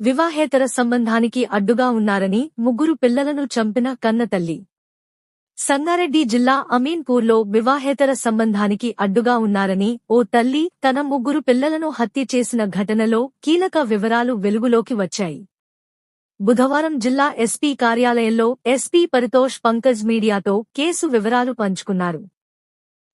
వివాహేతర సంబంధానికి అడ్డుగా ఉన్నారని ముగ్గురు పిల్లలను చంపిన కన్నతల్లి సంగారెడ్డి జిల్లా అమీన్పూర్లో వివాహేతర సంబంధానికి అడ్డుగా ఉన్నారని ఓ తల్లి తన ముగ్గురు పిల్లలను హత్య చేసిన ఘటనలో కీలక వివరాలు వెలుగులోకి వచ్చాయి. బుధవారం జిల్లా ఎస్పీ కార్యాలయంలో ఎస్పీ పరితోష్ పంకజ్ మీడియాతో కేసు వివరాలు పంచుకున్నారు.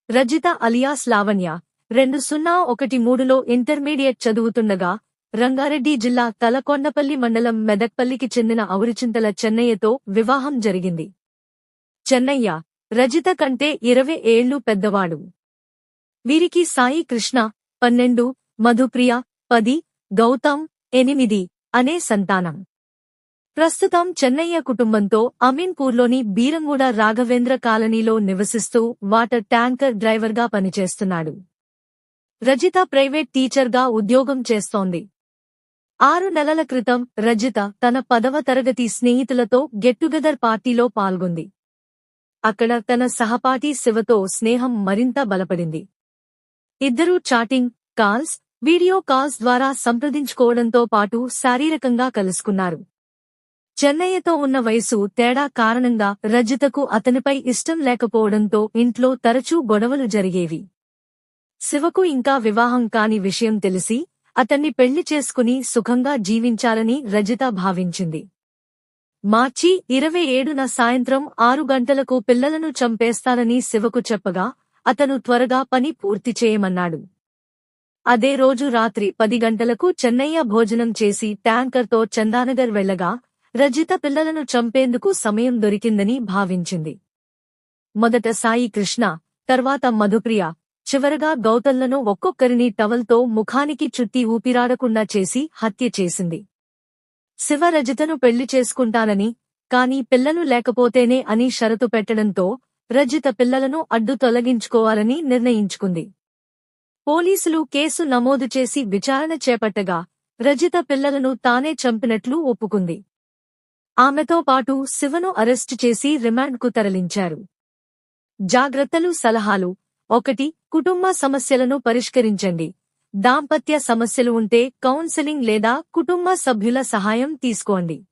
రజిత అలియాస్ లావణ్య రెండు సున్నా ఒకటి మూడులో ఇంటర్మీడియట్ చదువుతుండగా రంగారెడ్డి జిల్లా తలకొండపల్లి మండలం మెదక్పల్లికి చెందిన ఔరిచింతల చెన్నయ్యతో వివాహం జరిగింది. చెన్నయ్య రజిత కంటే ఇరవై ఏళ్ళు పెద్దవాడు. వీరికి సాయి కృష్ణ పన్నెండు మధుప్రియ పది గౌతమ్ ఎనిమిది అనే సంతానం. ప్రస్తుతం చెన్నయ్య కుటుంబంతో అమీన్పూర్లోని బీరంగూడ రాఘవేంద్ర కాలనీలో నివసిస్తూ వాటర్ ట్యాంకర్ డ్రైవర్గా పనిచేస్తున్నాడు. రజిత ప్రైవేట్ టీచర్గా ఉద్యోగం చేస్తోంది. ఆరు నెలల క్రితం రజిత తన పదవ తరగతి స్నేహితులతో గెట్టుగెదర్ పార్టీలో పాల్గొంది. అక్కడ తన సహపాఠి శివతో స్నేహం మరింత బలపడింది. ఇద్దరూ చాటింగ్ కాల్స్ వీడియో కాల్స్ ద్వారా సంప్రదించుకోవడంతో పాటు శారీరకంగా కలుసుకున్నారు. చెన్నయ్యతో ఉన్న వయసు తేడా కారణంగా రజితకు అతనిపై ఇష్టం లేకపోవడంతో ఇంట్లో తరచూ గొడవలు జరిగేవి. శివకు ఇంకా వివాహం కాని విషయం తెలిసి అతన్ని పెళ్ళి చేసుకుని సుఖంగా జీవించాలని రజిత భావించింది. మార్చి ఇరవై ఏడున సాయంత్రం ఆరు గంటలకు పిల్లలను చంపేస్తానని శివకు చెప్పగా అతను త్వరగా పని పూర్తి చేయమన్నాడు. అదే రోజు రాత్రి పది గంటలకు చెన్నయ్య భోజనం చేసి ట్యాంకర్తో చందానగర్ వెళ్ళగా రజిత పిల్లలను చంపేందుకు సమయం దొరికిందని భావించింది. మొదట సాయి కృష్ణ తర్వాత మధుప్రియ చివరగా గౌతమ్లను ఒక్కొక్కరిని టవల్తో ముఖానికి చుట్టి ఊపిరాడకుండా చేసి హత్య చేసింది. శివ రజితను పెళ్ళి చేసుకుంటానని కాని పిల్లలు లేకపోతేనే అని షరతు పెట్టడంతో రజిత పిల్లలను అడ్డు తొలగించుకోవాలని నిర్ణయించుకుంది. పోలీసులు కేసు నమోదు చేసి విచారణ చేపట్టగా రజిత పిల్లలను తానే చంపినట్లు ఒప్పుకుంది. ఆమెతో పాటు శివను అరెస్టు చేసి రిమాండ్కు తరలించారు. జాగ్రత్తలు సలహాలు ఒకటి కుటుంబ సమస్యలను పరిష్కరించండి. దాంపత్య సమస్యలు ఉంటే కౌన్సెలింగ్ లేదా కుటుంబ సభ్యుల సహాయం తీసుకోండి.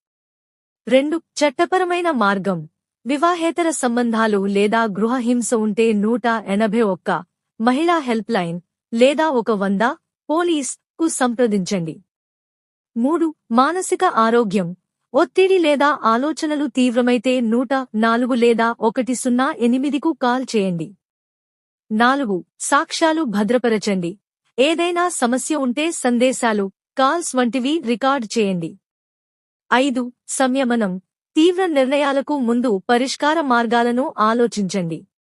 రెండు చట్టపరమైన మార్గం. వివాహేతర సంబంధాలు లేదా గృహహింస ఉంటే నూట ఎనభై ఒక్క మహిళా హెల్ప్ లైన్ లేదా ఒక వంద పోలీస్కు సంప్రదించండి. మూడు మానసిక ఆరోగ్యం. ఒత్తిడి లేదా ఆలోచనలు తీవ్రమైతే నూట నాలుగు లేదా ఒకటి సున్నా ఎనిమిదికు కాల్ చేయండి. నాలుగు సాక్ష్యాలు భద్రపరచండి. ఏదైనా సమస్య ఉంటే సందేశాలు కాల్స్ వంటివి రికార్డ్ చేయండి. ఐదు సంయమనం. తీవ్ర నిర్ణయాలకు ముందు పరిష్కార మార్గాలను ఆలోచించండి.